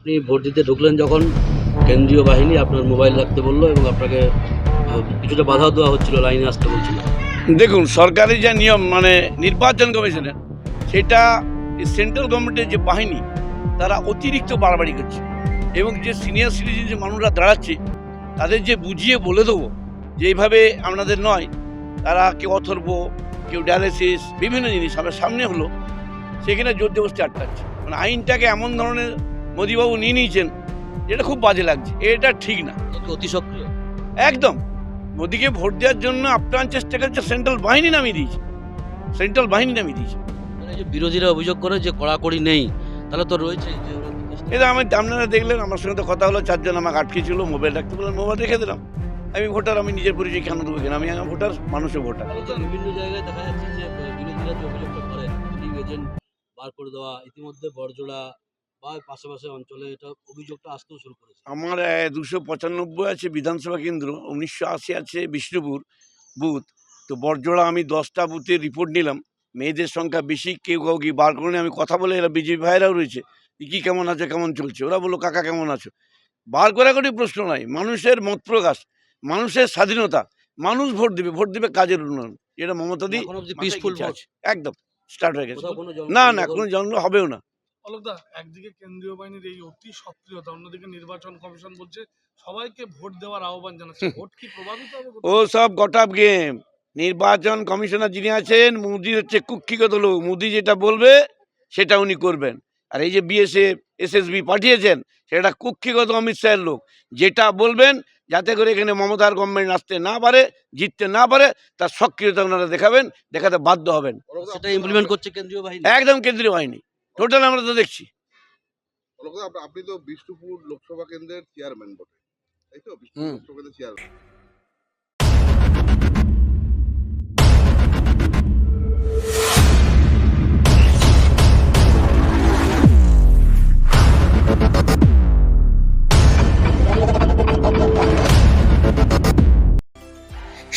আপনি ভোট দিতে ঢুকলেন যখন কেন্দ্রীয় বাহিনী আপনার মোবাইল রাখতে বলল এবং আপনাকে কিছুটা বাধা দেওয়া হচ্ছিল, লাইনে আসতে বলছিল। দেখুন, সরকারি যে নিয়ম মানে নির্বাচন কমিশনের, সেটা সেন্ট্রাল গভর্নমেন্টের যে বাহিনী, তারা অতিরিক্ত বাড়াবাড়ি করছে। এবং যে সিনিয়র সিটিজেন, যে মানুষরা দাঁড়াচ্ছে, তাদের যে বুঝিয়ে বলে দেবো যে এইভাবে আপনাদের নয়, তারা কেউ অথর্ব, কেউ ডায়ালিসিস বিভিন্ন জিনিস আমার সামনে হলো, সেখানে জোর জবস্তি আটকাচ্ছে। মানে আইনটাকে এমন ধরনের মোদিবাবু নিয়ে নিয়েছেন এটা খুব বাজে লাগছে এটা ঠিক না। অতি সক্রিয়। একদম। মোদিকে ভোট দেওয়ার জন্য আপ্রাণ চেষ্টা করছে সেন্ট্রাল বাহিনী নামিয়ে দিয়েছে। সেন্ট্রাল বাহিনী নামিয়ে দিয়েছে। মানে বিরোধীরা অভিযোগ করে যে কড়াকড়ি নেই তাহলে তো রয়েছে এটা আমি আপনারা দেখলেন আমার সঙ্গে তো কথা হলো চারজন আমাকে আটকে ছিল মোবাইল রাখতে বললেন মোবাইল রেখে দিলাম। আমি ভোটার আমি নিজের পরিচয় কেন দেবো কেন আমি আমার ভোটার মানুষও ভোটার। বিভিন্ন জায়গায় দেখা যাচ্ছে যে বিরোধীরা যে অভিযোগটা করে বার করে দেওয়া ইতিমধ্যে বড়জোড়া বা পাশাপাশি অঞ্চলে এটা অভিযোগটা আসতেও শুরু করেছে। আমার দুশো পঁচানব্বই আছে বিধানসভা কেন্দ্র উনিশশো আশি আছে বিষ্ণুপুর বুথ। তো বরজোড়া আমি দশটা বুথের রিপোর্ট নিলাম। মেয়েদের সংখ্যা বেশি কেউ কাউকে বার করে আমি কথা বলে এরা বিজেপি ভাইরাও রয়েছে। কি কেমন আছে কেমন চলছে? ওরা বলল কাকা কেমন আছো? বার করাকরি প্রশ্ন নাই। মানুষের মত প্রকাশ মানুষের স্বাধীনতা মানুষ ভোট দিবে ভোট দিবে কাজের উন্নয়ন। এটা মমতা দি পিসফুল কিছু একদম স্টার্ট হয়ে গেছে। কোনো না না কোনো জন্ম হবেও না। অলোকদা একদিকে কেন্দ্রীয় বাহিনীর এই অতি সক্রিয়তা অন্যদিকে নির্বাচন কমিশন বলছে সবাইকে ভোট দেওয়ার আহ্বান জানাচ্ছে। ভোট কি প্রভাবিত হবে ও সব গটাপ গেম। নির্বাচন কমিশনার যিনি আছেন মোদি হচ্ছে কুক্ষিগত লোক। মোদি যেটা বলবে সেটা উনি করবেন। আর এই যে বিএসএফ এসএসবি পাঠিয়েছেন সেটা কুক্ষিগত অমিত শাহের লোক। যেটা বলবেন যাতে করে এখানে মমতার গভর্নমেন্ট আসতে না পারে জিততে না পারে তার সক্রিয়তা ওনারা দেখাবেন দেখাতে বাধ্য হবেন। সেটা ইমপ্লিমেন্ট করছে কেন্দ্রীয় বাহিনী। একদম কেন্দ্রীয় বাহিনী। টোটাল আমরা তো দেখছি। আপনি তো বিষ্ণুপুর লোকসভা কেন্দ্রের চেয়ারম্যান বটে। তাই তো? বিষ্ণুপুর। লোকসভা কেন্দ্রের চেয়ারম্যান